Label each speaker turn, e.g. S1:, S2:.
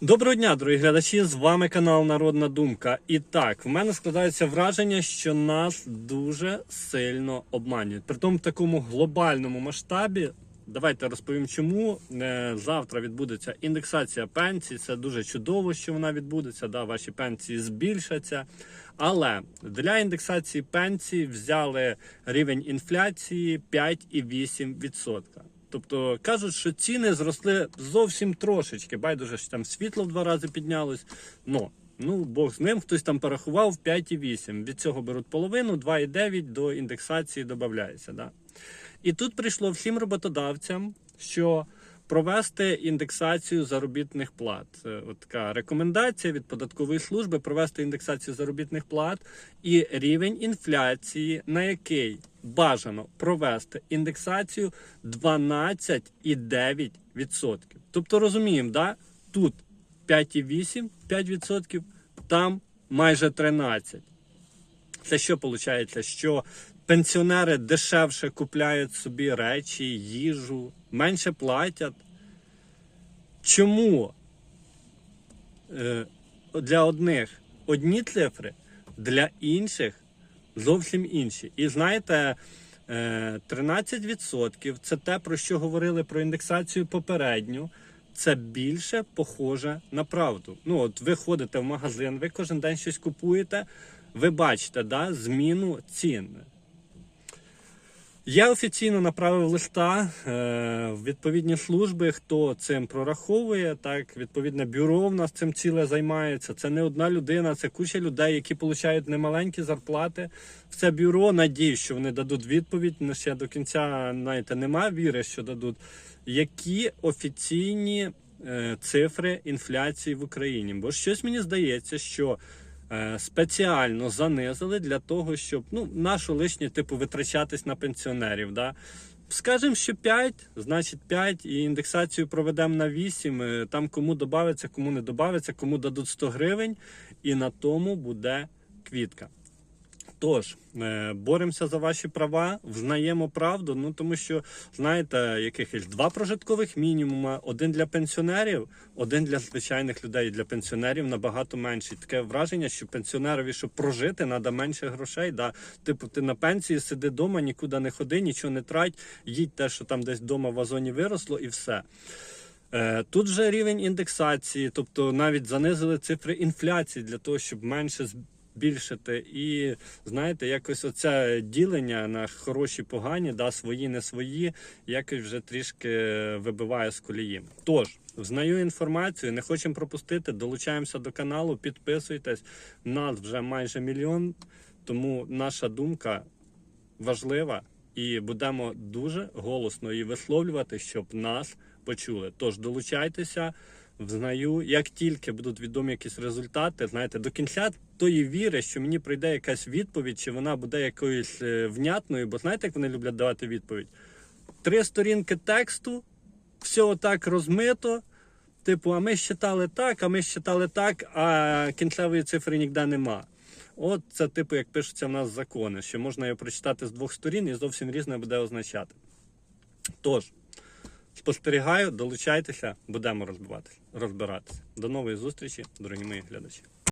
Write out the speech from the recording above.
S1: Доброго дня, дорогі глядачі! З вами канал Народна Думка. І так, в мене складається враження, що нас дуже сильно обманюють. Притом в такому глобальному масштабі. Давайте розповім, чому Е, завтра відбудеться індексація пенсій. Це дуже чудово, що вона відбудеться. Да, ваші пенсії збільшаться. Але для індексації пенсій взяли рівень інфляції 5,8%. Тобто кажуть, що ціни зросли зовсім трошечки. Байдуже, що там світло в два рази піднялось. Но, ну, Бог з ним, хтось там порахував 5,8. Від цього беруть половину, 2,9 до індексації додається. Да? І тут прийшло всім роботодавцям, що провести індексацію заробітних плат. Е, От така рекомендація від податкової служби провести індексацію заробітних плат і рівень інфляції, на який бажано провести індексацію 12,9%. Тобто розуміємо, да? тут 5,8, 5%, там майже 13%. Це що виходить? Що пенсіонери дешевше купляють собі речі, їжу, менше платять. Чому е, для одних одні цифри, для інших зовсім інші. І знаєте, е, 13% це те, про що говорили про індексацію попередню. Це більше похоже на правду. Ну, от ви ходите в магазин, ви кожен день щось купуєте, ви бачите да, зміну цін. Я офіційно направив листа е, в відповідні служби, хто цим прораховує. Так, відповідне бюро в нас цим ціле займається. Це не одна людина, це куча людей, які отримують немаленькі зарплати. В це бюро надіюсь, що вони дадуть відповідь. Ну, ще до кінця знаєте, немає віри, що дадуть. Які офіційні е, цифри інфляції в Україні? Бо щось мені здається, що спеціально занизили для того, щоб ну, нашу лишнє типу витрачатись на пенсіонерів. Да? Скажемо, що 5, значить 5, і індексацію проведемо на 8. е, Там кому додається, кому не додається, кому дадуть 100 гривень, і на тому буде квітка. Тож, е, боремося за ваші права, взнаємо правду. Ну тому що знаєте, якихось два прожиткових мінімума, один для пенсіонерів, один для звичайних людей. Для пенсіонерів набагато менший. Таке враження, що пенсіонерові, щоб прожити, треба менше грошей. Да? Типу, ти на пенсії сиди вдома, нікуди не ходи, нічого не трать, їдь те, що там десь вдома в вазоні виросло, і все. Е, Тут же рівень індексації, тобто навіть занизили цифри інфляції для того, щоб менше збільшити. І знаєте, якось оце ділення на хороші, погані, да, свої, не свої, якось вже трішки вибиває з колії. Тож, знаю інформацію, не хочемо пропустити. Долучаємося до каналу, підписуйтесь. Нас вже майже мільйон, тому наша думка важлива. І будемо дуже голосно її висловлювати, щоб нас почули. Тож долучайтеся, взнаю, як тільки будуть відомі якісь результати, знаєте, до кінця тої віри, що мені прийде якась відповідь, чи вона буде якоюсь е, внятною, бо знаєте, як вони люблять давати відповідь? Три сторінки тексту, все отак розмито. Типу, а ми считали так, а ми считали так, а кінцевої цифри ніде нема. От це типу, як пишуться в нас закони, що можна його прочитати з двох сторін і зовсім різне буде означати. Тож, спостерігаю, долучайтеся, будемо розбиратися. До нової зустрічі, дорогі мої глядачі.